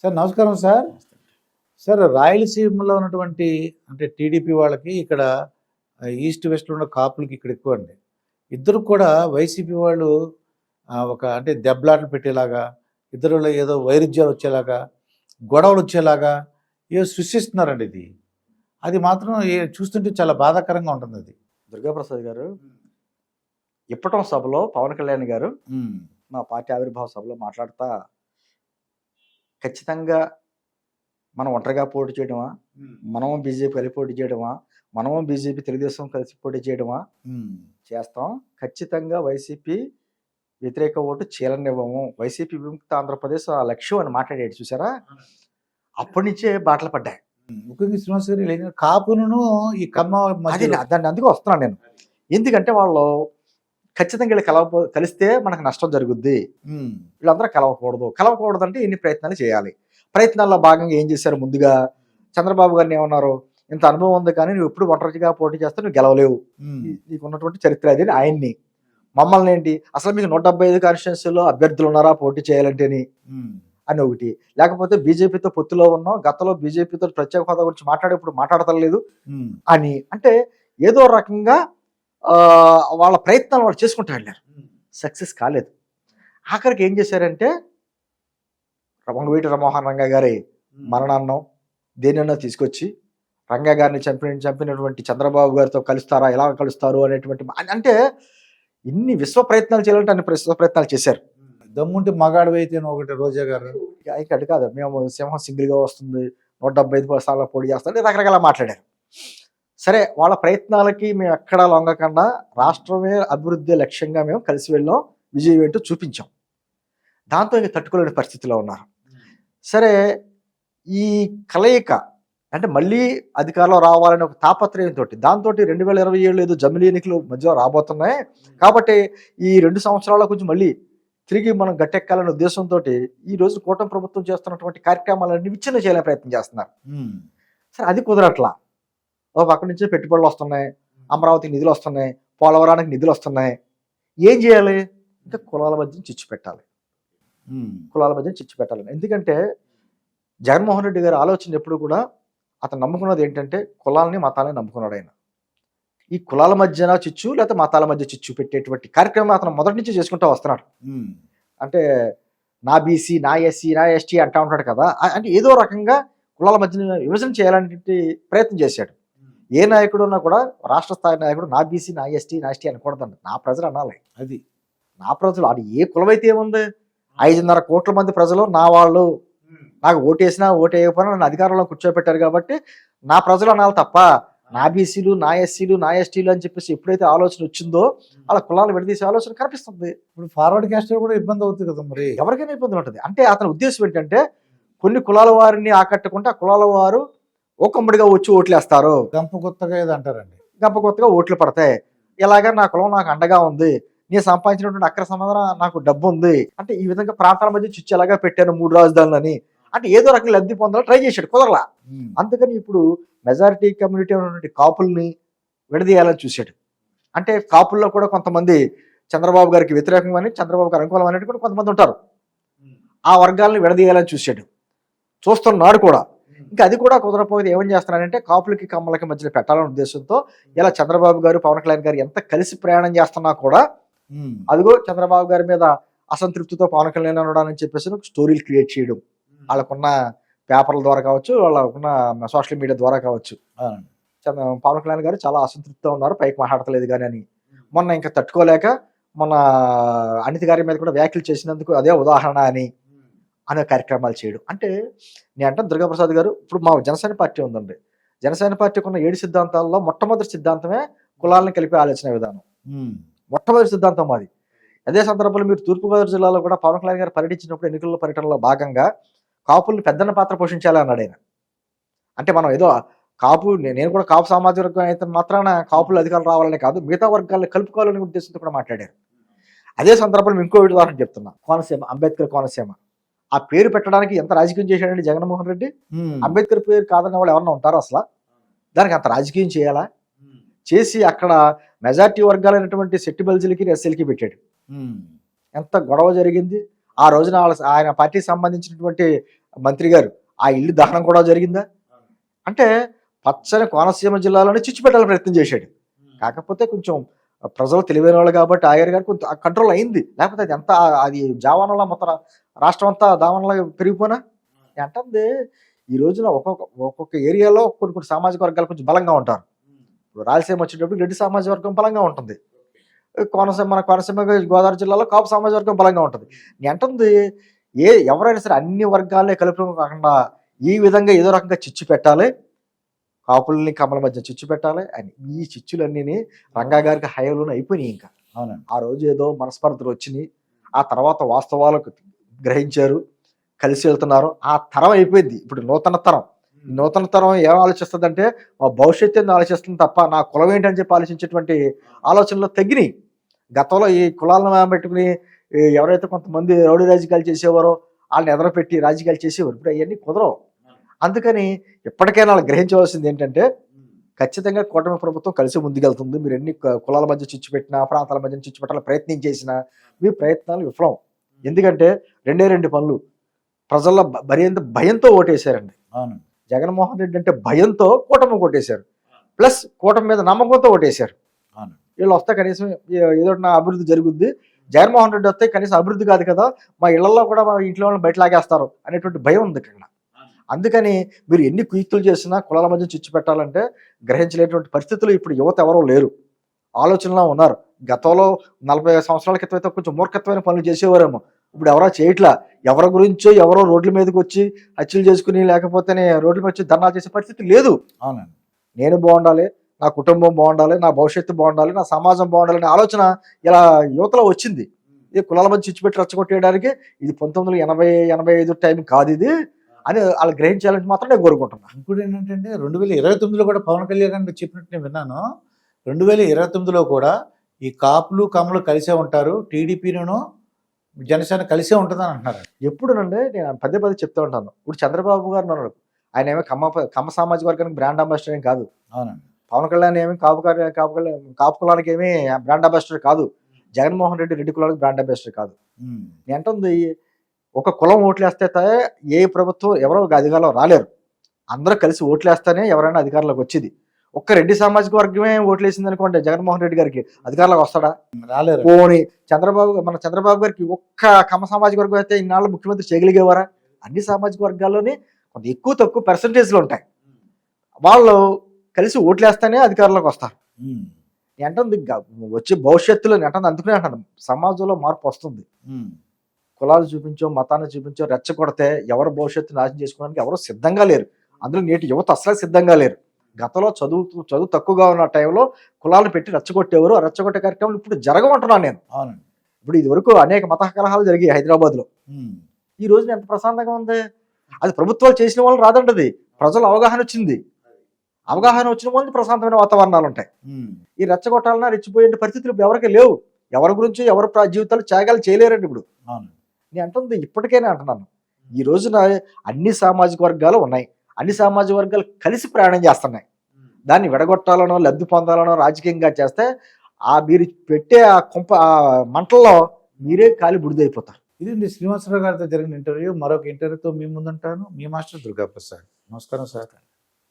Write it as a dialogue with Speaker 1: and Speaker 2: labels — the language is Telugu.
Speaker 1: సార్ నమస్కారం సార్. సార్ రాయలసీమలో ఉన్నటువంటి అంటే టీడీపీ వాళ్ళకి ఇక్కడ ఈస్ట్ వెస్ట్లో ఉన్న కాపులకి ఇక్కడ ఎక్కువ అండి. ఇద్దరు కూడా వైసీపీ వాళ్ళు ఒక అంటే దెబ్బలాటలు పెట్టేలాగా ఇద్దరులో ఏదో వైరుధ్యాలు వచ్చేలాగా గొడవలు వచ్చేలాగా ఏదో సృష్టిస్తున్నారండి ఇది. అది మాత్రం చూస్తుంటే చాలా బాధాకరంగా ఉంటుంది అది.
Speaker 2: దుర్గాప్రసాద్ గారు ఇప్పటం సభలో పవన్ కళ్యాణ్ గారు మా పార్టీ ఆవిర్భావ సభలో మాట్లాడుతా ఖచ్చితంగా మనం ఒంటరిగా పోటీ చేయడమా? మనము బీజేపీ కలిసి పోటీ చేయడమా? మనము బీజేపీ తెలుగుదేశం కలిసి పోటీ చేయడమా? చేస్తాం. ఖచ్చితంగా వైసీపీ వ్యతిరేక ఓటు చీలనివ్వము. వైసీపీ విముక్త ఆంధ్రప్రదేశ్ ఆ లక్ష్యం అని మాట్లాడాడు. చూసారా? అప్పటి నుంచే బాటలు పడ్డాయి.
Speaker 1: ముఖ్యంగా శ్రీనివాస్ గారు కాపును ఈ కమ్మ
Speaker 2: దాన్ని అందుకు వస్తున్నాను నేను. ఎందుకంటే వాళ్ళు ఖచ్చితంగా వీళ్ళు కలవ కలిస్తే మనకు నష్టం జరుగుద్ది. వీళ్ళందరూ కలవకూడదు. కలవకూడదు అంటే ఇన్ని ప్రయత్నాలు చేయాలి. ప్రయత్నాల్లో భాగంగా ఏం చేశారు ముందుగా? చంద్రబాబు గారిని ఏమన్నారు? ఇంత అనుభవం ఉంది కానీ నువ్వు ఎప్పుడు ఒంటరిగా పోటీ చేస్తే నువ్వు గెలవలేవు. నీకు ఉన్నటువంటి చరిత్ర అది ఆయన్ని. మమ్మల్ని ఏంటి? అసలు మీకు నూట డెబ్బై ఐదు కాన్స్టిట్యున్సీలో అభ్యర్థులు ఉన్నారా పోటీ చేయాలంటేని? అని ఒకటి. లేకపోతే బీజేపీతో పొత్తులో ఉన్నాం గతంలో బీజేపీతో ప్రత్యేక హోదా గురించి మాట్లాడేప్పుడు మాట్లాడతలేదు అని. అంటే ఏదో రకంగా వాళ్ళ ప్రయత్నాలు వాళ్ళు చేసుకుంటూ వెళ్ళారు. సక్సెస్ కాలేదు. ఆఖరికి ఏం చేశారంటే వంగవీటి రమోహన్ రంగా గారి మరణాన్నం దేనన్నా తీసుకొచ్చి రంగా గారిని చంపిన చంపినటువంటి చంద్రబాబు గారితో కలుస్తారా ఎలా కలుస్తారు అనేటువంటి అన్- అంటే ఇన్ని విశ్వ ప్రయత్నాలు చేయాలంటే అన్ని విశ్వ ప్రయత్నాలు చేశారు.
Speaker 1: దమ్ముంటే మగాడు అయితే ఒకటి రోజా గారు.
Speaker 2: ఇక ఇక్కడ కాదు. మేము సింహం సింగిల్గా వస్తుంది. నూట డెబ్బై ఐదు సార్లు పోటీ చేస్తాం. రకరకాల మాట్లాడారు. సరే వాళ్ళ ప్రయత్నాలకి మేము ఎక్కడా లొంగకుండా రాష్ట్రమే అభివృద్ధి లక్ష్యంగా మేము కలిసి వెళ్ళాం విజయం ఏంటో చూపించాం. దాంతో ఇంక తట్టుకోలేని పరిస్థితిలో ఉన్నారు. సరే ఈ కలయిక అంటే మళ్ళీ అధికారంలో రావాలనే ఒక తాపత్రయంతో దాంతో రెండు వేల ఇరవై ఏళ్ళు ఏదో జమిలీ ఎన్నికలు మధ్యలో రాబోతున్నాయి. కాబట్టి ఈ రెండు సంవత్సరాల కొంచెం మళ్ళీ తిరిగి మనం గట్టెక్కాలనే ఉద్దేశంతో ఈ రోజు కూటమి ప్రభుత్వం చేస్తున్నటువంటి కార్యక్రమాలన్నీ విచ్ఛిన్న చేయాలనే ప్రయత్నం చేస్తున్నారు. సరే అది కుదరట్లా? ఓ పక్క నుంచే పెట్టుబడులు వస్తున్నాయి అమరావతికి నిధులు వస్తున్నాయి పోలవరానికి నిధులు వస్తున్నాయి. ఏం చేయాలి? ఇంకా కులాల మధ్య చిచ్చు పెట్టాలి. కులాల మధ్య చిచ్చు పెట్టాలి. ఎందుకంటే జగన్మోహన్ రెడ్డి గారి ఆలోచన ఎప్పుడు కూడా అతను నమ్ముకున్నది ఏంటంటే కులాలని మతాలని నమ్ముకున్నాడు ఆయన. ఈ కులాల మధ్యన చిచ్చు లేకపోతే మతాల మధ్య చిచ్చు పెట్టేటువంటి కార్యక్రమం అతను మొదటి నుంచి చేసుకుంటూ వస్తున్నాడు. అంటే నా బీసీ నా ఎస్సీ నా ఎస్టీ అంటా ఉంటాడు కదా. అంటే ఏదో రకంగా కులాల మధ్య విభజన చేయాలంటే ప్రయత్నం చేశాడు. ఏ నాయకుడు ఉన్నా కూడా రాష్ట్ర స్థాయి నాయకుడు నా బీసీ నా ఎస్టీ నా ఎస్టీ అనకూడదండి నా ప్రజలు అనాలి.
Speaker 1: అది.
Speaker 2: నా ప్రజలు అది ఏ కులమైతే ఏముంది? ఐదున్నర కోట్ల మంది ప్రజలు నా వాళ్ళు. నాకు ఓటేసినా ఓటు వేయకపోయినా నన్ను అధికారంలో కూర్చోబెట్టారు కాబట్టి నా ప్రజలు అనాలి తప్ప నా బీసీలు నా ఎస్సీలు నా ఎస్టీలు అని చెప్పేసి ఎప్పుడైతే ఆలోచన వచ్చిందో వాళ్ళ కులాలు విడదీసే ఆలోచన కనిపిస్తుంది.
Speaker 1: ఇప్పుడు ఫార్వర్డ్ క్యాస్ట్ కూడా ఇబ్బంది అవుతుంది కదా మరి.
Speaker 2: ఎవరికైనా ఇబ్బంది ఉంటుంది. అంటే అతని ఉద్దేశం ఏంటంటే కొన్ని కులాల వారిని ఆకట్టుకుంటే ఆ కులాల వారు ఒక్కమ్మడిగా వచ్చి ఓట్లేస్తారు.
Speaker 1: గంప కొత్తగా ఏదో అంటారండి
Speaker 2: గంప కొత్తగా ఓట్లు పడతాయి. ఇలాగా నా కులం నాకు అండగా ఉంది. నేను సంపాదించినటువంటి అక్ర సమాధానం నాకు డబ్బు ఉంది. అంటే ఈ విధంగా ప్రాంతాల మధ్య చిచ్చు ఎలాగా పెట్టాను మూడు రాజధానులని అంటే ఏదో రకంగా లబ్ధి పొందాలని ట్రై చేశాడు కుదరలా. అందుకని ఇప్పుడు మెజారిటీ కమ్యూనిటీ ఉన్నటువంటి కాపుల్ని విడదీయాలని చూశాడు. అంటే కాపుల్లో కూడా కొంతమంది చంద్రబాబు గారికి వ్యతిరేకంగా చంద్రబాబు గారు అనుకూలం అనేటువంటి కూడా కొంతమంది ఉంటారు. ఆ వర్గాలను విడదీయాలని చూశాడు. చూస్తున్నాడు కూడా. ఇంకా అది కూడా కుదరపోతే ఏమని చేస్తున్నాడంటే కాపులకి కమ్మలకి మధ్యలో పెట్టాలనే ఉద్దేశంతో ఇలా చంద్రబాబు గారు పవన్ కళ్యాణ్ గారు ఎంత కలిసి ప్రయాణం చేస్తున్నా కూడా అదిగో చంద్రబాబు గారి మీద అసంతృప్తితో పవన్ కళ్యాణ్ ఉండడానికి చెప్పేసి స్టోరీలు క్రియేట్ చేయడం. వాళ్ళకున్న పేపర్ల ద్వారా కావచ్చు వాళ్ళకున్న సోషల్ మీడియా ద్వారా కావచ్చు. పవన్ కళ్యాణ్ గారు చాలా అసంతృప్తితో ఉన్నారు పైకి మాట్లాడతలేదు కానీ అని. మొన్న ఇంకా తట్టుకోలేక మన అనిత గారి మీద కూడా వ్యాఖ్యలు చేసినందుకు అదే ఉదాహరణ అని. అనే కార్యక్రమాలు చేయడం. అంటే నేను అంటే దుర్గాప్రసాద్ గారు ఇప్పుడు మా జనసేన పార్టీ ఉందండి. జనసేన పార్టీకి ఉన్న ఏడు సిద్ధాంతాల్లో మొట్టమొదటి సిద్ధాంతమే కులాలను కలిపే ఆలోచన విధానం. మొట్టమొదటి సిద్ధాంతం మాది అదే సందర్భంలో మీరు తూర్పుగోదావరి జిల్లాలో కూడా పవన్ కళ్యాణ్ గారు పర్యటించినప్పుడు ఎన్నికల పర్యటనలో భాగంగా కాపుల్ని పెద్దన్న పాత్ర పోషించాలి అన్నాడు ఆయన. అంటే మనం ఏదో కాపు నేను కూడా కాపు సామాజిక వర్గం అయితే మాత్రాన కాపులు అధికారులు రావాలని కాదు మిగతా వర్గాలను కలుపుకోవాలనే ఉద్దేశంతో కూడా మాట్లాడారు. అదే సందర్భంలో ఇంకో ఉదాహరణ చెప్తున్నా. కోనసీమ అంబేద్కర్ కోనసీమ. ఆ పేరు పెట్టడానికి ఎంత రాజకీయం చేశాడండి జగన్మోహన్ రెడ్డి? అంబేద్కర్ పేరు కాదన్న వాళ్ళు ఎవరన్నా ఉంటారా అసలు? దానికి అంత రాజకీయం చేయాలా? చేసి అక్కడ మెజార్టీ వర్గాలైనటువంటి సెట్టి బల్జీలకి ఎస్ఎల్కి పెట్టాడు. ఎంత గొడవ జరిగింది? ఆ రోజున ఆయన పార్టీకి సంబంధించినటువంటి మంత్రి గారు ఆ ఇల్లు దహనం కూడా జరిగిందా? అంటే పచ్చని కోనసీమ జిల్లాలోనే చిచ్చు పెట్టాలని ప్రయత్నం చేశాడు. కాకపోతే కొంచెం ప్రజలు తెలివైన వాళ్ళు కాబట్టి ఆయర్ గారు కొంచెం కంట్రోల్ అయింది. లేకపోతే అది ఎంత అది జావానంలో మొత్తం రాష్ట్రం అంతా దావనంలో పెరిగిపోనా అంటే ఈ రోజున ఒక్కొక్క ఒక్కొక్క ఏరియాలో కొన్ని కొన్ని సామాజిక వర్గాలు కొంచెం బలంగా ఉంటారు. ఇప్పుడు రాయలసీమ వచ్చేటప్పుడు రెడ్డి సామాజిక వర్గం బలంగా ఉంటుంది. కోనసీమ మన కోనసీమ గోదావరి జిల్లాలో కాపు సామాజిక వర్గం బలంగా ఉంటుంది. నేను అంటుంది ఏ ఎవరైనా సరే అన్ని వర్గాలే కలుపు కాకుండా ఈ విధంగా ఏదో రకంగా చిచ్చు పెట్టాలి. కాపుల్ని కమల మధ్య చిచ్చు పెట్టాలి. అని ఈ చిచ్చులన్నీ రంగా గారికి హయాంలోనే అయిపోయినాయి ఇంకా.
Speaker 1: అవునండి.
Speaker 2: ఆ రోజు ఏదో మనస్పర్ధలు వచ్చినాయి. ఆ తర్వాత వాస్తవాలకు గ్రహించారు. కలిసి వెళ్తున్నారు. ఆ తరం అయిపోయింది. ఇప్పుడు నూతన తరం. నూతన తరం ఏం ఆలోచిస్తుందంటే మా భవిష్యత్తు ఆలోచిస్తుంది తప్ప నా కులం ఏంటని చెప్పి ఆలోచించేటువంటి ఆలోచనలు తగ్గినాయి. గతంలో ఈ కులాలను పెట్టుకుని ఎవరైతే కొంతమంది రౌడీ రాజకీయాలు చేసేవారో వాళ్ళని ఎదరపెట్టి రాజకీయాలు చేసేవారు. ఇప్పుడు అవన్నీ కుదరవు. అందుకని ఎప్పటికైనా వాళ్ళు గ్రహించవలసింది ఏంటంటే ఖచ్చితంగా కూటమి ప్రభుత్వం కలిసి ముందుకెళ్తుంది. మీరు ఎన్ని కులాల మధ్య చిచ్చు పెట్టినా ప్రాంతాల మధ్య చిచ్చు పెట్టాలని ప్రయత్నం చేసినా మీ ప్రయత్నాలు విఫలం. ఎందుకంటే రెండే రెండు పనులు. ప్రజల్లో మరింత భయంతో ఓటేశారండి.
Speaker 1: అవునండి.
Speaker 2: జగన్మోహన్ రెడ్డి అంటే భయంతో కూటమి కొట్టేశారు. ప్లస్ కూటమి మీద నమ్మకంతో ఓటేశారు.
Speaker 1: అవును.
Speaker 2: వీళ్ళు వస్తే కనీసం ఏదో నా అభివృద్ధి జరుగుద్ది. జగన్మోహన్ రెడ్డి వస్తే కనీసం అభివృద్ధి కాదు కదా మా ఇళ్ళలో కూడా మా ఇంట్లో వాళ్ళని బయట లాగేస్తారు అనేటువంటి భయం ఉంది ఇక్కడ. అందుకని మీరు ఎన్ని కుయుక్తులు చేసినా కులాల మధ్య చిచ్చు పెట్టాలంటే గ్రహించలేటువంటి పరిస్థితులు ఇప్పుడు యువత ఎవరో లేరు. ఆలోచనలో ఉన్నారు. గతంలో నలభై సంవత్సరాల క్రితం అయితే కొంచెం మూర్ఖత్వమైన పనులు చేసేవారేమో. ఇప్పుడు ఎవరో చేయట్లా. ఎవరి గురించో ఎవరో రోడ్ల మీదకి వచ్చి హత్యలు చేసుకుని లేకపోతేనే రోడ్ల మీద వచ్చి ధర్నాలు చేసే పరిస్థితి లేదు.
Speaker 1: అవునండి.
Speaker 2: నేను బాగుండాలి నా కుటుంబం బాగుండాలి నా భవిష్యత్తు బాగుండాలి నా సమాజం బాగుండాలి అనే ఆలోచన ఇలా యువతలో వచ్చింది. ఇది కులాల మధ్య చిచ్చుపెట్టి రచ్చగొట్టేయడానికి ఇది పంతొమ్మిది వందల ఎనభై ఎనభై ఐదు టైం కాదు ఇది. అని వాళ్ళు గ్రహించాలని మాత్రం నేను కోరుకుంటున్నాను
Speaker 1: ఇంకోటి ఏంటంటే రెండు వేల ఇరవై తొమ్మిదిలో కూడా పవన్ కళ్యాణ్ గారు చెప్పినట్టు నేను విన్నాను. రెండు వేల ఇరవై తొమ్మిదిలో కూడా ఈ కాపులు కమ్మలు కలిసే ఉంటారు. టీడీపీను జనసేన కలిసే ఉంటుందని అంటున్నారు.
Speaker 2: ఎప్పుడునంటే నేను పదే పదే చెప్తూ ఉంటాను. ఇప్పుడు చంద్రబాబు గారు ఉన్నాడు ఆయన ఏమో కమ్మ కమ్మ సామాజిక వర్గానికి బ్రాండ్ అంబాసిడర్ ఏం కాదు.
Speaker 1: అవునండి.
Speaker 2: పవన్ కళ్యాణ్ ఏమి కాపు కాపు కళ్యాణ్- కాపు కులానికి ఏమి బ్రాండ్ అంబాసిడర్ కాదు. జగన్మోహన్ రెడ్డి రెడ్డి కులానికి బ్రాండ్ అంబాసిడర్ కాదు.
Speaker 1: ఉమ్.
Speaker 2: ఒక కులం ఓట్లేస్తే ఏ ప్రభుత్వం ఎవరో ఒక అధికారంలో రాలేరు. అందరూ కలిసి ఓట్లేస్తేనే ఎవరైనా అధికారంలోకి వచ్చేది. ఒక్క రెడ్డి సామాజిక వర్గమే ఓట్లేసింది అనుకోండి జగన్మోహన్ రెడ్డి గారికి అధికారంలోకి వస్తాడా?
Speaker 1: రాలేరు.
Speaker 2: పోని చంద్రబాబు మన చంద్రబాబు గారికి ఒక్క కమ్మ సామాజిక వర్గం అయితే ఇన్నాళ్ళు ముఖ్యమంత్రి చేయగలిగేవారా? అన్ని సామాజిక వర్గాల్లోని కొంత ఎక్కువ తక్కువ పర్సంటేజ్లు ఉంటాయి. వాళ్ళు కలిసి ఓట్లేస్తేనే అధికారంలోకి వస్తారు. అంటుంది వచ్చే భవిష్యత్తులో అంటుంది అందుకనే అంటాను సమాజంలో మార్పు వస్తుంది. కులాలు చూపించో మతాన్ని చూపించో రెచ్చగొడితే ఎవరు భవిష్యత్తు నాశనం చేసుకోవడానికి ఎవరు సిద్ధంగా లేరు. అందులో నేటి యువత అసలే సిద్ధంగా లేరు. గతంలో చదువు చదువు తక్కువగా ఉన్న టైంలో కులాలు పెట్టి రెచ్చగొట్టేవారు. ఆ రెచ్చగొట్టే కార్యక్రమాలు ఇప్పుడు జరగమంటున్నాను నేను.
Speaker 1: అవునండి.
Speaker 2: ఇప్పుడు ఇది వరకు అనేక మత కలహాలు జరిగాయి హైదరాబాద్లో. ఈ రోజున ఎంత ప్రశాంతంగా ఉంది? అది ప్రభుత్వాలు చేసిన వాళ్ళు రాదంటది. ప్రజలు అవగాహన వచ్చింది. అవగాహన వచ్చిన వాళ్ళకి ప్రశాంతమైన వాతావరణాలు ఉంటాయి. ఈ రెచ్చగొట్టాలన్నా రెచ్చిపోయే పరిస్థితులు ఎవరికి లేవు. ఎవరి గురించి ఎవరి జీవితాలు త్యాగాలు చేయలేరండి ఇప్పుడు.
Speaker 1: అవును
Speaker 2: నేను అంటుంది ఇప్పటికైనా అంటున్నాను. ఈ రోజున అన్ని సామాజిక వర్గాలు ఉన్నాయి. అన్ని సామాజిక వర్గాలు కలిసి ప్రయాణం చేస్తున్నాయి. దాన్ని విడగొట్టాలనో లబ్ధి పొందాలనో రాజకీయంగా చేస్తే ఆ మీరు పెట్టే ఆ కుంప ఆ మంటల్లో మీరే కాలి బుడిదైపోతారు.
Speaker 1: ఇది శ్రీనివాసరావు గారితో జరిగిన ఇంటర్వ్యూ. మరొక ఇంటర్వ్యూతో మీ ముందుంటాను. మీ మాస్టర్ దుర్గా ప్రసాద్ నమస్కారం సార్.